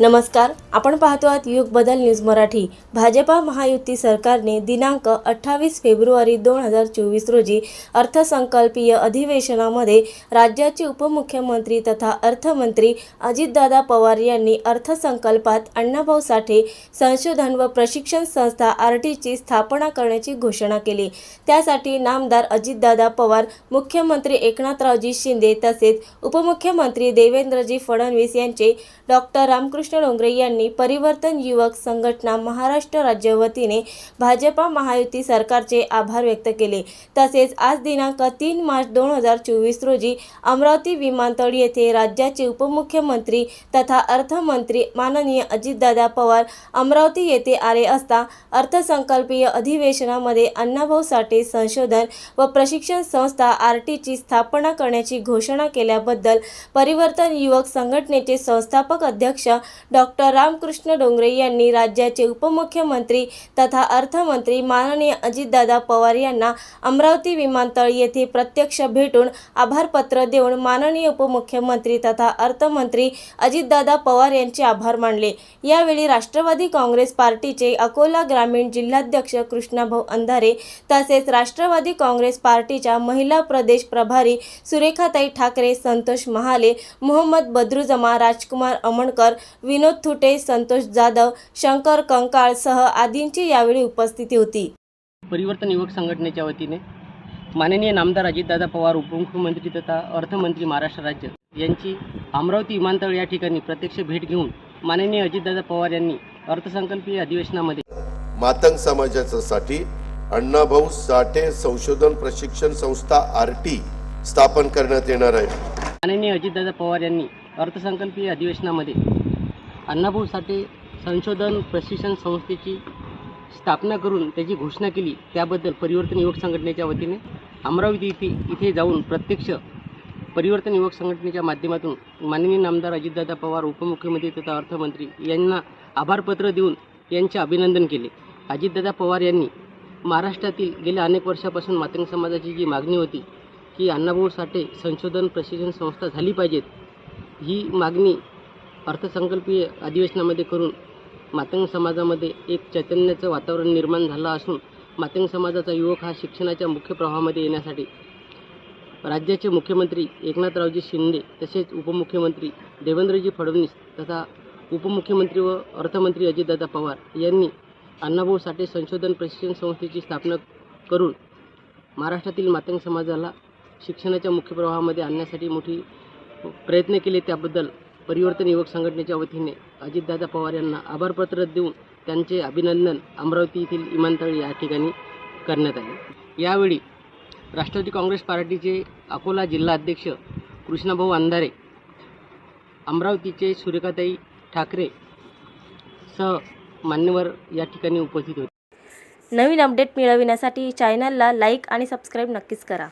नमस्कार आपण पाहतो आहात युग बदल न्यूज मराठी. भाजपा महायुती सरकारने दिनांक अठ्ठावीस फेब्रुवारी दोन हजार चोवीस रोजी अर्थसंकल्पीय अधिवेशनामध्ये राज्याचे उपमुख्यमंत्री तथा अर्थमंत्री अजितदादा पवार यांनी अर्थसंकल्पात अण्णाभाऊ साठे संशोधन व प्रशिक्षण संस्था आर टीची स्थापना करण्याची घोषणा केली. त्यासाठी नामदार अजितदादा पवार मुख्यमंत्री एकनाथरावजी शिंदे तसेच उपमुख्यमंत्री देवेंद्रजी फडणवीस यांचे डॉक्टर रामकृष्ण डोंगरे यांनी परिवर्तन युवक संघटना महाराष्ट्र राज्य वतीने भाजपा महायुती सरकारचे आभार व्यक्त केले. तसेच आज दिनांक तीन मार्च दोन हजार चोवीस रोजी अमरावती विमानतळ येथे राज्याचे उपमुख्यमंत्री तथा अर्थमंत्री माननीय अजितदादा पवार अमरावती येथे आले असता अर्थसंकल्पीय अधिवेशनामध्ये अण्णाभाऊ साठे संशोधन व प्रशिक्षण संस्था आर टीची स्थापना करण्याची घोषणा केल्याबद्दल परिवर्तन युवक संघटनेचे संस्थापक अध्यक्ष डॉक्टर रामकृष्ण डोंगरे यांनी राज्याचे उपमुख्यमंत्री तथा अर्थमंत्री माननीय अजितदादा पवार यांना अमरावती विमानतळ येथे प्रत्यक्ष भेटून आभारपत्र देऊन माननीय उपमुख्यमंत्री तथा अर्थमंत्री अजितदादा पवार यांचे आभार मानले. यावेळी राष्ट्रवादी काँग्रेस पार्टीचे अकोला ग्रामीण जिल्हाध्यक्ष कृष्णाभाऊ अंधारे तसेच राष्ट्रवादी काँग्रेस पार्टीच्या महिला प्रदेश प्रभारी सुरेखाताई ठाकरे संतोष महाले मोहम्मद बद्रुजमा राजकुमार अमणकर विनोद थुटे संतोष जाधव शंकर कंकाळ सह आदींची यावेळी उपस्थिती होती. परिवर्तन युवक संघटनेच्या वतीने माननीय नामदार अजितदादा पवार उपमुख्यमंत्री तथा अर्थमंत्री महाराष्ट्र राज्य यांची अमरावती विमानतळ या ठिकाणी प्रत्यक्ष भेट घेऊन माननीय अजितदादा पवार यांनी अर्थसंकल्पीय अधिवेशनामध्ये मातंग समाजासाठी अण्णाभाऊ साठे संशोधन प्रशिक्षण संस्था आर टी स्थापन करण्यात येणार आहे. माननीय अजितदादा पवार यांनी अर्थसंकल्पीय अधिवेशनामध्ये अण्णाभाऊ साठे संशोधन प्रशिक्षण संस्थेची स्थापना करून त्याची घोषणा केली. त्याबद्दल परिवर्तन युवक संघटनेच्या वतीने अमरावती इथे इथे जाऊन प्रत्यक्ष परिवर्तन युवक संघटनेच्या माध्यमातून माननीय नामदार अजितदादा पवार उपमुख्यमंत्री तथा अर्थमंत्री यांना आभारपत्र देऊन यांचे अभिनंदन केले. अजितदादा पवार यांनी महाराष्ट्रातील गेल्या अनेक वर्षापासून मातंग समाजाची जी मागणी होती की अण्णाभाऊ साठे संशोधन प्रशिक्षण संस्था झाली पाहिजेत ही मागणी अर्थसंकल्पीय अधिवेशनामध्ये करून मातंग समाजामध्ये एक चैतन्याचं वातावरण निर्माण झालं असून मातंग समाजाचा युवक हा शिक्षणाच्या मुख्य प्रवाहामध्ये येण्यासाठी राज्याचे मुख्यमंत्री एकनाथरावजी शिंदे तसेच उपमुख्यमंत्री देवेंद्रजी फडणवीस तथा उपमुख्यमंत्री व अर्थमंत्री अजितदादा पवार यांनी अण्णाभाऊ साठे संशोधन प्रशिक्षण संस्थेची स्थापना करून महाराष्ट्रातील मातंग समाजाला शिक्षणाच्या मुख्य प्रवाहामध्ये आणण्यासाठी मोठी प्रयत्न केले. त्याबद्दल परिवर्तन युवक संघटनेच्या वतीने अजितदादा पवार यांना आभारपत्र देऊन त्यांचे अभिनंदन अमरावती येथील विमानतळ या ठिकाणी करण्यात आले. यावेळी राष्ट्रवादी काँग्रेस पार्टीचे अकोला जिल्हा अध्यक्ष कृष्णाभाऊ अंधारे अमरावतीचे सूर्यकाताई ठाकरे सह मान्यवर या ठिकाणी उपस्थित होते. नवीन अपडेट मिळविण्यासाठी चॅनलला लाईक आणि सबस्क्राईब नक्कीच करा.